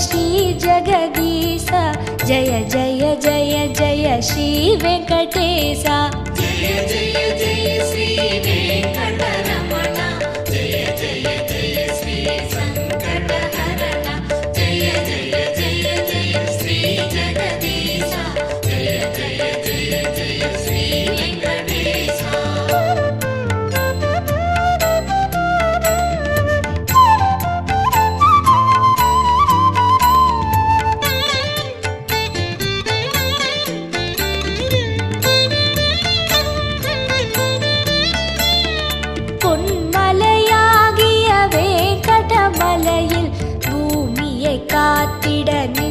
श्री जगदीशा। जय जय जय जय श्री वेङ्कटेश விட நீ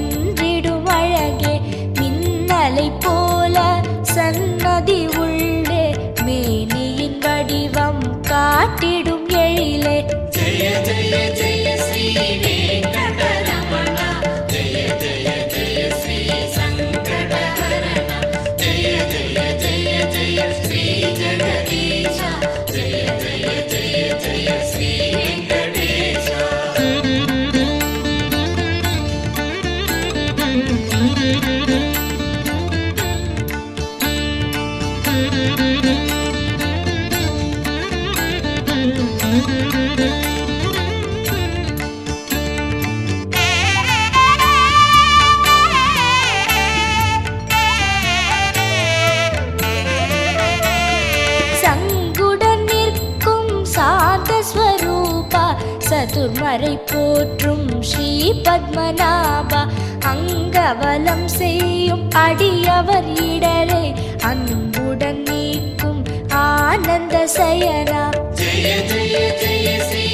திருமறை போற்றும் ஸ்ரீ பத்மநாபா. அங்கவலம் செய்யும் அடியவர் இடரை அன்புடன் நீக்கும் ஆனந்த சயனா. ஜெய ஜெய ஜெய ஸ்ரீ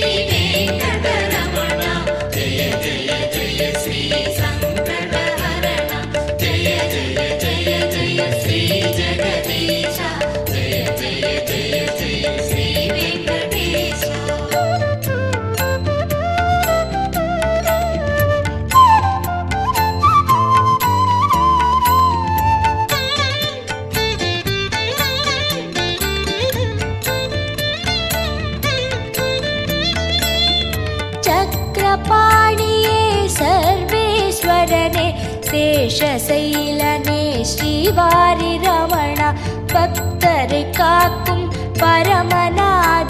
சேஷசைலனே ஸ்ரீவாரி ரமணா பக்தரை காக்கும் பரமநாத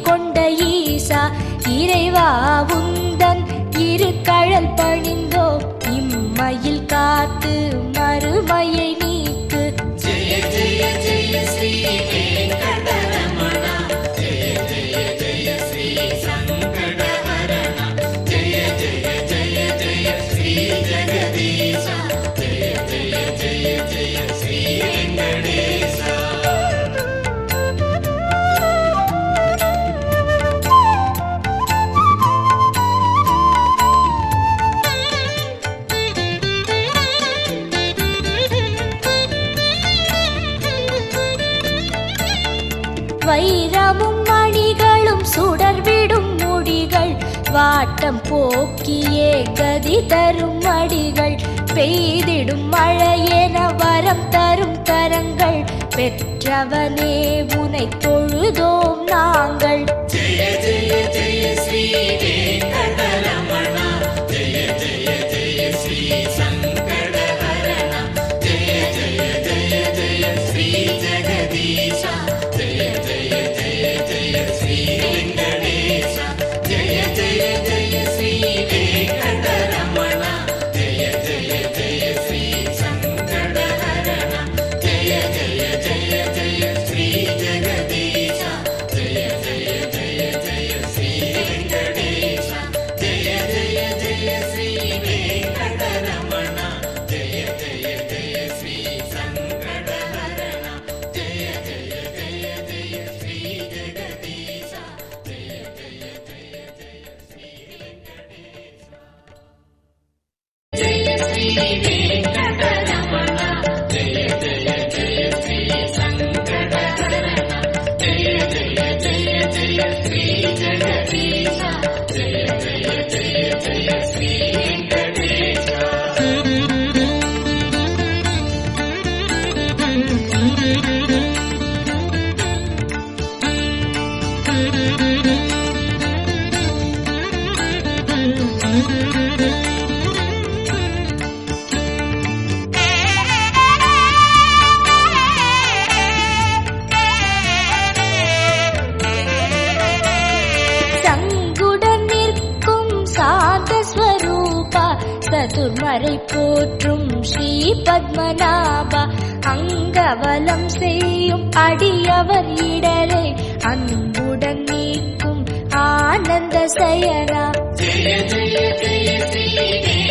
கொண்ட ஈசா இறைவா உந்தன் இரு கழல் பணிந்தோ இம்மையில் காத்து மறுமையை நீக்கு. ஜெய ஜெய ஜெய வைரமும் மணிகளும் சுடர்விடும் முடிகள். வாட்டம் போக்கியே கதி தரும் அடிகள் பெய்திடும் மழையென வரம் தரும் கரங்கள். பெற்றவனே உனை தொழுதோம் நாங்கள். ஜெய ஜெய ஜெய ஸ்ரீ போற்றும் ஸ்ரீ பத்மநாபா. அங்கவலம் செய்யும் அடியவர் இடரை அன்புடன் நீக்கும் ஆனந்த சயனா. ஜெய ஜெய ஜெய ஜெய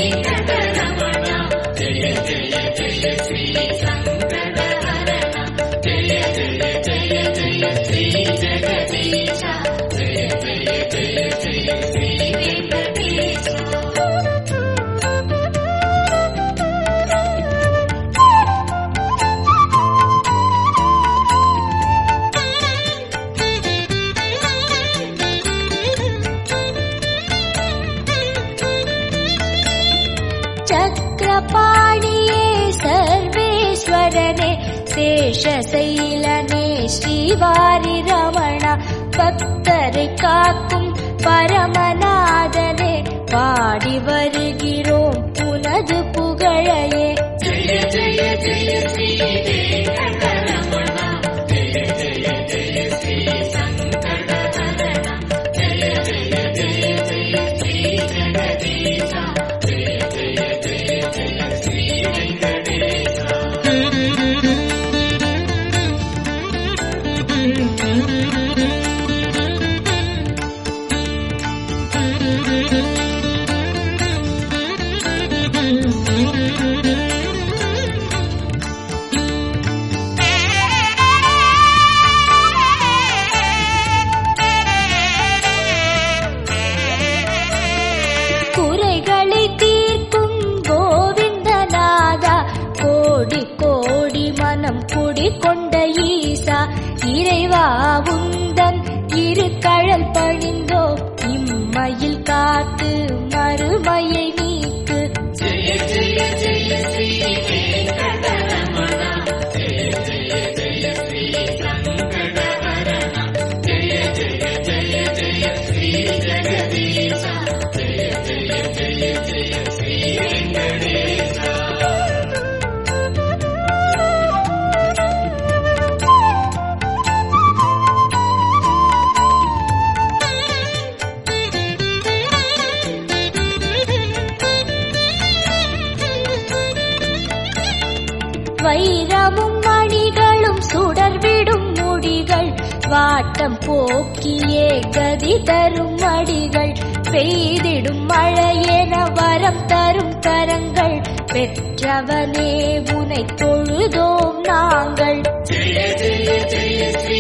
சேஷசைலனே ஸ்ரீவாரி ரமணா பக்தரை காக்கும் பரமநாதனே பாடி வருகிறோம் புனது புகழையே. ஜெய ஜெய ஜெய ஸ்ரீ இறைவா உந்தன் இரு கழல் பணிந்தோ இம்மையில் காத்து மறுமையை நீக்கு. ஜெய ஜெய ஜெய ஸ்ரீ வாட்டம் போக்கியே கதி தரும் அடிகள் பெய்திடும் மழையென வரம் தரும் கரங்கள். பெற்றவனே உனை தொழுதோம் நாங்கள். ஜெய ஜெய ஜெய ஸ்ரீ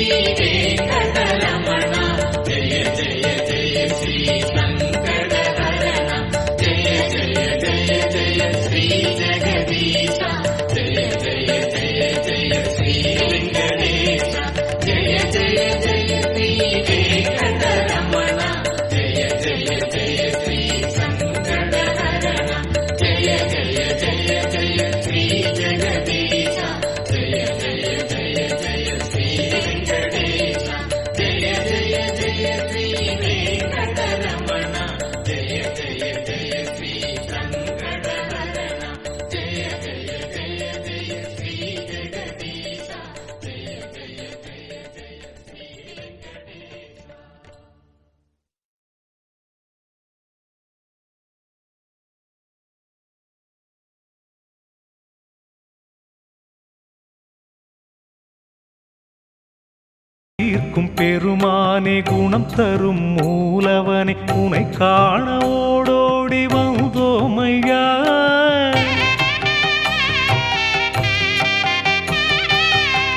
தீர்க்கும் பெருமானே குணம் தரும் மூலவனே உனை காண ஓடோடி வந்தோமையா.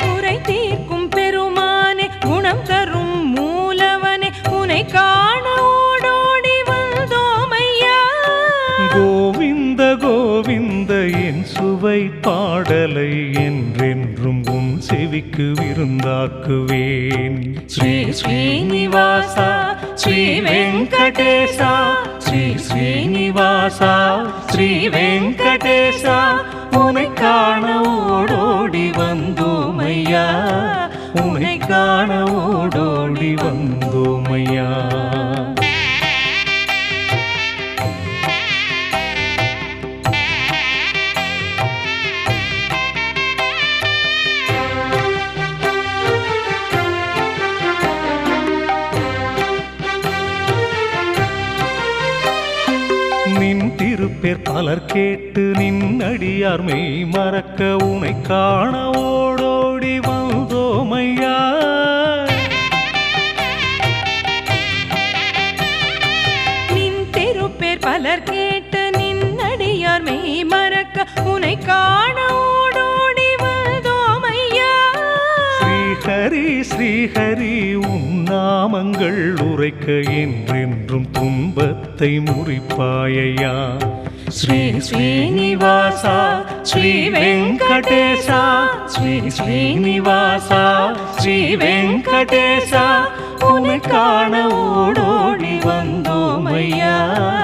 குறை தீர்க்கும் பெருமானே குணம் தரும் மூலவனே உனை காண ஓடோடி வந்தோமையா. கோவிந்த கோவிந்த என் சுவை பாடலை என்றென்றும் உன் செவிக்கு விருந்தாக்குவேன். ஸ்ரீ ஸ்ரீனிவாசா ஸ்ரீ வெங்கடேசா ஸ்ரீ ஸ்ரீனிவாசா ஸ்ரீ வெங்கடேசா உனை காண ஓடோடி வந்தோமையா உனை காண ஓடோடி வந்தோமையா திருப்பேர் பலர் கேட்டு நின் அடியார் மெய் மறக்க உனை காண ஓடோடி வந்தோமையா? நின் திருப்பேர் பலர் கேட்டு நின்னடியார் மெய் மறக்க உனை காண ஓடோடி வந்தோமையா? ஸ்ரீஹரி ஸ்ரீஹரி உன் நாமங்கள் உரைக்க என்றென்றும் துன்பத்தை முறிப்பாயையா? ஸ்ரீ ஸ்ரீனிவாசா ஸ்ரீ வெங்கடேசா ஸ்ரீ ஸ்ரீனிவாசா ஸ்ரீ வெங்கடேசா உனை காண ஓடோடி வந்தோமையா உனை காண ஓடோடி வந்தோமையா